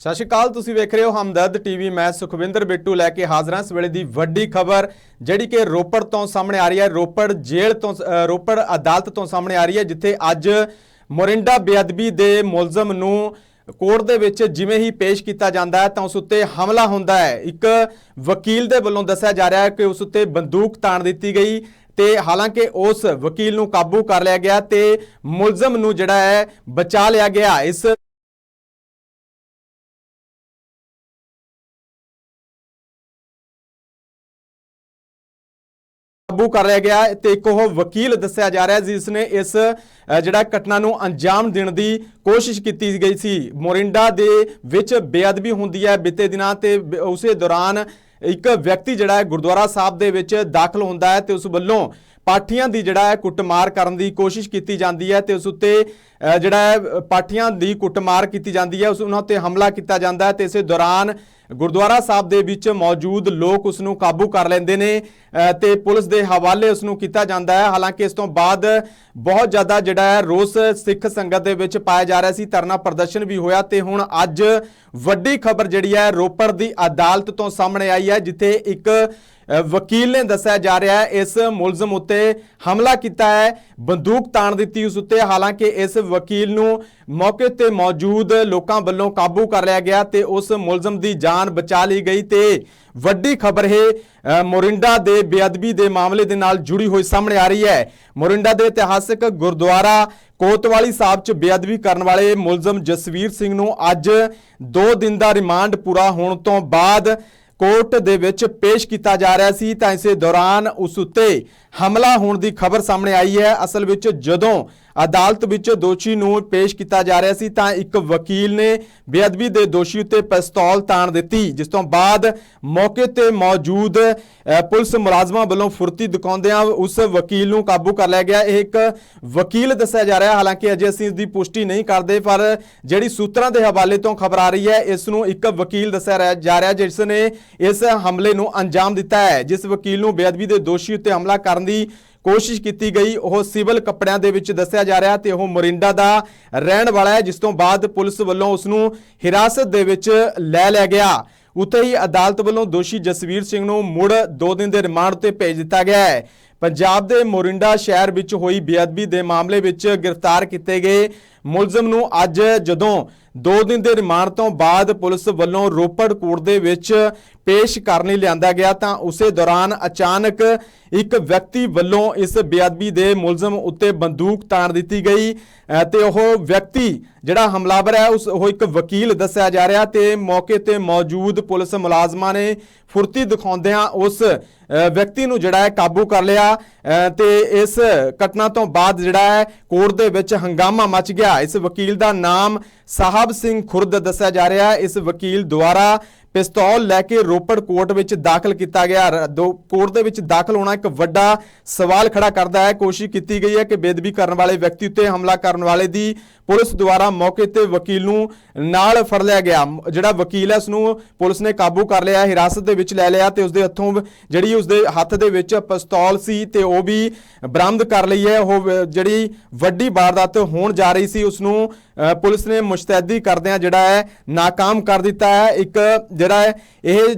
ਸਤਿ ਸ਼੍ਰੀ ਅਕਾਲ, ਤੁਸੀਂ ਵੇਖ ਰਹੇ ਹੋ ਹਮਦਰਦ ਟੀਵੀ। ਮੈਂ ਸੁਖਵਿੰਦਰ ਬਿੱਟੂ ਲੈ ਕੇ ਹਾਜ਼ਰ ਹਾਂ ਇਸ ਵੇਲੇ ਦੀ ਵੱਡੀ ਖਬਰ, ਜਿਹੜੀ ਕਿ ਰੋਪੜ ਤੋਂ ਸਾਹਮਣੇ ਆ ਰਹੀ ਹੈ। ਰੋਪੜ ਜੇਲ੍ਹ ਤੋਂ ਰੋਪੜ ਅਦਾਲਤ ਤੋਂ ਸਾਹਮਣੇ ਆ ਰਹੀ ਹੈ, ਜਿੱਥੇ ਅੱਜ ਮੋਰਿੰਡਾ ਬੇਅਦਬੀ ਦੇ ਮੁਲਜ਼ਮ ਨੂੰ ਕੋਰਟ ਦੇ ਵਿੱਚ ਜਿਵੇਂ ਹੀ ਪੇਸ਼ ਕੀਤਾ ਜਾਂਦਾ ਹੈ, ਤਾਂ ਉਸ ਉੱਤੇ ਹਮਲਾ ਹੁੰਦਾ ਹੈ। ਇੱਕ ਵਕੀਲ ਦੇ ਵੱਲੋਂ ਦੱਸਿਆ ਜਾ ਰਿਹਾ ਹੈ ਕਿ ਉਸ ਉੱਤੇ ਬੰਦੂਕ ਤਾਣ ਦਿੱਤੀ ਗਈ ਤੇ ਹਾਲਾਂਕਿ ਉਸ ਵਕੀਲ ਨੂੰ ਕਾਬੂ ਕਰ ਲਿਆ ਗਿਆ ਤੇ ਮੁਲਜ਼ਮ ਨੂੰ ਜਿਹੜਾ ਹੈ, ਬਚਾ ਲਿਆ ਗਿਆ। ਇਸ ਕਾਬੂ ਕਰ ਲਿਆ ਗਿਆ ਹੈ ਤੇ ਇੱਕ ਉਹ ਵਕੀਲ ਦੱਸਿਆ ਜਾ ਰਿਹਾ ਜਿਸ ਨੇ ਇਸ ਜਿਹੜਾ ਘਟਨਾ ਨੂੰ ਅੰਜਾਮ ਦੇਣ ਦੀ ਕੋਸ਼ਿਸ਼ ਕੀਤੀ ਗਈ ਸੀ। ਮੋਰਿੰਡਾ ਦੇ ਵਿੱਚ ਬੇਅਦਬੀ ਹੁੰਦੀ ਹੈ। ਬੀਤੇ ਦਿਨਾਂ ਤੇ ਉਸੇ ਦੌਰਾਨ ਇੱਕ ਵਿਅਕਤੀ ਜਿਹੜਾ ਹੈ ਗੁਰਦੁਆਰਾ ਸਾਹਿਬ ਦੇ ਵਿੱਚ ਦਾਖਲ ਹੁੰਦਾ ਹੈ ਤੇ ਉਸ ਵੱਲੋਂ ਪਾਠੀਆਂ ਦੀ ਜਿਹੜਾ ਹੈ ਕੁੱਟਮਾਰ ਕਰਨ ਦੀ ਕੋਸ਼ਿਸ਼ ਕੀਤੀ ਜਾਂਦੀ ਹੈ ਤੇ ਉਸ ਉੱਤੇ ਜਿਹੜਾ ਹੈ ਪਾਠੀਆਂ ਦੀ ਕੁੱਟਮਾਰ ਕੀਤੀ ਜਾਂਦੀ ਹੈ ਉਸ ਉਹਨਾਂ ਤੇ ਹਮਲਾ ਕੀਤਾ ਜਾਂਦਾ ਹੈ ਤੇ ਇਸੇ ਦੌਰਾਨ ਗੁਰਦੁਆਰਾ ਸਾਹਿਬ ਦੇ ਵਿੱਚ ਮੌਜੂਦ ਲੋਕ ਉਸ ਨੂੰ ਕਾਬੂ ਕਰ ਲੈਂਦੇ ਨੇ ਅ, ਤੇ ਪੁਲਿਸ ਦੇ ਹਵਾਲੇ ਉਸ ਨੂੰ ਕੀਤਾ ਜਾਂਦਾ ਹੈ। ਹਾਲਾਂਕਿ ਇਸ ਤੋਂ ਬਾਅਦ ਬਹੁਤ ਜ਼ਿਆਦਾ ਜਿਹੜਾ ਹੈ ਰੋਸ ਸਿੱਖ ਸੰਗਤ ਦੇ ਵਿੱਚ ਪਾਇਆ ਜਾ ਰਿਹਾ ਸੀ ਧਰਨਾ ਪ੍ਰਦਰਸ਼ਨ ਵੀ ਹੋਇਆ ਤੇ ਹੁਣ ਅੱਜ ਵੱਡੀ ਖਬਰ ਜਿਹੜੀ ਹੈ ਰੋਪੜ ਦੀ ਅਦਾਲਤ ਤੋਂ ਸਾਹਮਣੇ ਆਈ ਹੈ ਜਿੱਥੇ ਇੱਕ ਵਕੀਲ ਨੇ ਦੱਸਿਆ ਜਾ ਰਿਹਾ ਹੈ, ਇਸ ਮੁਲਜ਼ਮ ਉੱਤੇ ਹਮਲਾ ਕੀਤਾ ਹੈ, ਬੰਦੂਕ ਤਾਣ ਦਿੱਤੀ ਉਸ ਉੱਤੇ। ਹਾਲਾਂਕਿ ਇਸ ਵਕੀਲ ਨੂੰ ਮੌਕੇ ਤੇ ਮੌਜੂਦ ਲੋਕਾਂ ਵੱਲੋਂ ਕਾਬੂ ਕਰ ਲਿਆ ਗਿਆ ਤੇ ਉਸ ਮੁਲਜ਼ਮ ਦੀ ਜਾਨ ਬਚਾ ਲਈ ਗਈ ਤੇ ਵੱਡੀ ਖਬਰ ਹੈ ਮੋਰਿੰਡਾ ਦੇ ਬੇਅਦਬੀ ਦੇ ਮਾਮਲੇ ਦੇ ਨਾਲ ਜੁੜੀ ਹੋਈ ਸਾਹਮਣੇ ਆ ਰਹੀ ਹੈ। ਮੋਰਿੰਡਾ ਦੇ ਇਤਿਹਾਸਕ ਗੁਰਦੁਆਰਾ ਕੋਤਵਾਲੀ ਸਾਹਿਬ 'ਚ ਬੇਅਦਬੀ ਕਰਨ ਵਾਲੇ ਮੁਲਜ਼ਮ ਜਸਵੀਰ ਸਿੰਘ ਨੂੰ ਅੱਜ 2 ਦਿਨ ਦਾ ਰਿਮਾਂਡ ਪੂਰਾ ਹੋਣ ਤੋਂ ਬਾਅਦ ਕੋਰਟ ਦੇ ਵਿੱਚ ਪੇਸ਼ ਕੀਤਾ ਜਾ ਰਿਹਾ ਸੀ, ਤਾਂ ਇਸੇ ਦੌਰਾਨ ਉਸ ਉੱਤੇ ਹਮਲਾ ਹੋਣ ਦੀ ਖਬਰ ਸਾਹਮਣੇ ਆਈ ਹੈ। ਅਸਲ ਵਿੱਚ ਜਦੋਂ ਅਦਾਲਤ ਵਿੱਚ ਦੋਸ਼ੀ ਨੂੰ ਪੇਸ਼ ਕੀਤਾ ਜਾ ਰਿਹਾ ਸੀ, ਤਾਂ ਇੱਕ ਵਕੀਲ ਨੇ ਬੇਅਦਬੀ ਦੇ ਦੋਸ਼ੀ ਉੱਤੇ ਪਿਸਤੌਲ ਤਾਣ ਦਿੱਤੀ, ਜਿਸ ਤੋਂ ਬਾਅਦ ਮੌਕੇ ਤੇ ਮੌਜੂਦ ਪੁਲਿਸ ਮੁਲਾਜ਼ਮਾਂ ਵੱਲੋਂ ਫੁਰਤੀ ਦਿਖਾਉਂਦਿਆਂ ਉਸ ਵਕੀਲ ਨੂੰ ਕਾਬੂ ਕਰ ਲਿਆ ਗਿਆ। ਇਹ ਇੱਕ ਵਕੀਲ ਦੱਸਿਆ ਜਾ ਰਿਹਾ, ਹਾਲਾਂਕਿ ਅਜੇ ਅਸੀਂ ਇਸ ਦੀ ਪੁਸ਼ਟੀ ਨਹੀਂ ਕਰਦੇ, ਪਰ ਜਿਹੜੀ ਸੂਤਰਾਂ ਦੇ ਹਵਾਲੇ ਤੋਂ ਖਬਰ ਆ ਰਹੀ ਹੈ, ਇਸ ਨੂੰ ਇੱਕ ਵਕੀਲ ਦੱਸਿਆ ਜਾ ਰਿਹਾ, ਜਿਸ ਨੇ ਇਸ ਹਮਲੇ ਨੂੰ ਅੰਜਾਮ ਦਿੱਤਾ ਹੈ, ਜਿਸ ਵਕੀਲ ਨੂੰ ਬੇਅਦਬੀ ਦੇ ਦੋਸ਼ੀ ਉੱਤੇ ਹਮਲਾ ਕਰਨ ਦੀ ਕੋਸ਼ਿਸ਼ ਕੀਤੀ ਗਈ, ਉਹ ਸਿਵਲ ਕੱਪੜਿਆਂ ਦੇ ਵਿੱਚ ਦੱਸਿਆ ਜਾ ਰਿਹਾ ਤੇ ਉਹ ਮੋਰਿੰਡਾ ਦਾ ਰਹਿਣ ਵਾਲਾ ਹੈ, ਜਿਸ ਤੋਂ ਬਾਅਦ ਪੁਲਿਸ ਵੱਲੋਂ ਉਸ ਨੂੰ ਹਿਰਾਸਤ ਦੇ ਵਿੱਚ ਲੈ ਲਿਆ ਗਿਆ। ਉੱਥੇ ਹੀ ਅਦਾਲਤ ਵੱਲੋਂ ਦੋਸ਼ੀ ਜਸਵੀਰ ਸਿੰਘ ਨੂੰ ਮੁੜ 2 ਦਿਨ ਦੇ ਰਿਮਾਂਡ ਤੇ ਭੇਜ ਦਿੱਤਾ ਗਿਆ ਹੈ। ਪੰਜਾਬ ਦੇ ਮੋਰਿੰਡਾ ਸ਼ਹਿਰ ਵਿੱਚ ਹੋਈ ਬੇਅਦਬੀ ਦੇ ਮਾਮਲੇ ਵਿੱਚ ਗ੍ਰਿਫਤਾਰ ਕੀਤੇ ਗਏ ਮੁਲਜ਼ਮ ਨੂੰ ਅੱਜ ਜਦੋਂ 2 ਦਿਨ ਦੇ ਰਿਮਾਂਡ ਤੋਂ ਬਾਅਦ ਪੁਲਿਸ ਵੱਲੋਂ ਰੋਪੜ ਕੋਰਟ ਦੇ ਵਿੱਚ ਪੇਸ਼ ਕਰਨ ਲਈ ਲਿਆਂਦਾ ਗਿਆ ਤਾਂ ਉਸੇ ਦੌਰਾਨ ਅਚਾਨਕ ਇੱਕ ਵਿਅਕਤੀ ਵੱਲੋਂ ਇਸ ਬੇਅਦਬੀ ਦੇ ਮੁਲਜ਼ਮ ਉੱਤੇ ਬੰਦੂਕ ਤਾਣ ਦਿੱਤੀ ਗਈ ਅ, ਤੇ ਉਹ ਵਿਅਕਤੀ ਜਿਹੜਾ ਹਮਲਾਵਰ ਹੈ ਉਸ ਉਹ ਇੱਕ ਵਕੀਲ ਦੱਸਿਆ ਜਾ ਰਿਹਾ ਤੇ ਮੌਕੇ ਤੇ ਮੌਜੂਦ ਪੁਲਿਸ ਮੁਲਾਜ਼ਮਾਂ ਨੇ ਫੁਰਤੀ ਦਿਖਾਉਂਦਿਆਂ ਉਸ ਵਿਅਕਤੀ ਨੂੰ ਜਿਹੜਾ ਹੈ ਕਾਬੂ ਕਰ ਲਿਆ। ਅ, ਤੇ ਇਸ ਘਟਨਾ ਤੋਂ ਬਾਅਦ ਜਿਹੜਾ ਹੈ ਕੋਰਟ ਦੇ ਵਿੱਚ ਹੰਗਾਮਾ ਮਚ ਗਿਆ। ਇਸ ਵਕੀਲ ਦਾ ਨਾਮ ਸਾਹਿਬ ਸਿੰਘ ਖੁਰਦ ਦੱਸਿਆ ਜਾ ਰਿਹਾ ਹੈ। ਇਸ ਵਕੀਲ ਦੁਆਰਾ ਪਿਸਤੌਲ ਲੈ ਕੇ ਰੋਪੜ ਕੋਰਟ ਵਿੱਚ ਦਾਖਲ ਕੀਤਾ ਗਿਆ। ਦੋ ਕੋਰਟ ਦੇ ਵਿੱਚ ਦਾਖਲ ਹੋਣਾ ਇੱਕ ਵੱਡਾ ਸਵਾਲ ਖੜਾ ਕਰਦਾ ਹੈ। ਕੋਸ਼ਿਸ਼ ਕੀਤੀ ਗਈ ਹੈ ਕਿ ਬੇਦਬੀ ਕਰਨ ਵਾਲੇ ਵਿਅਕਤੀ ਉੱਤੇ ਹਮਲਾ ਕਰਨ ਵਾਲੇ ਦੀ ਪੁਲਿਸ ਦੁਆਰਾ ਮੌਕੇ ਤੇ ਵਕੀਲ ਨੂੰ ਨਾਲ ਫੜ ਲਿਆ ਗਿਆ। ਜਿਹੜਾ ਵਕੀਲ ਹੈ ਉਸ ਨੂੰ ਪੁਲਿਸ ਨੇ ਕਾਬੂ ਕਰ ਲਿਆ, ਹਿਰਾਸਤ ਦੇ ਵਿੱਚ ਲੈ ਲਿਆ ਤੇ ਉਸ ਦੇ ਹੱਥੋਂ ਜਿਹੜੀ ਉਸ ਦੇ ਹੱਥ ਦੇ ਵਿੱਚ ਪਿਸਤੌਲ ਸੀ ਤੇ ਉਹ ਵੀ ਬਰਾਮਦ ਕਰ ਲਈ ਹੈ। ਉਹ ਜਿਹੜੀ ਵੱਡੀ ਵਾਰਦਾਤ ਹੋਣ ਜਾ ਰਹੀ ਸੀ ਉਸ ਨੂੰ ਪੁਲਿਸ ਨੇ ਮੁਸ਼ਤੈਦੀ ਕਰਦਿਆਂ ਜਿਹੜਾ ਹੈ, ਨਾਕਾਮ ਕਰ ਦਿੱਤਾ ਹੈ। ਇੱਕ ਜਿਹੜਾ ਹੈ, ਇਹ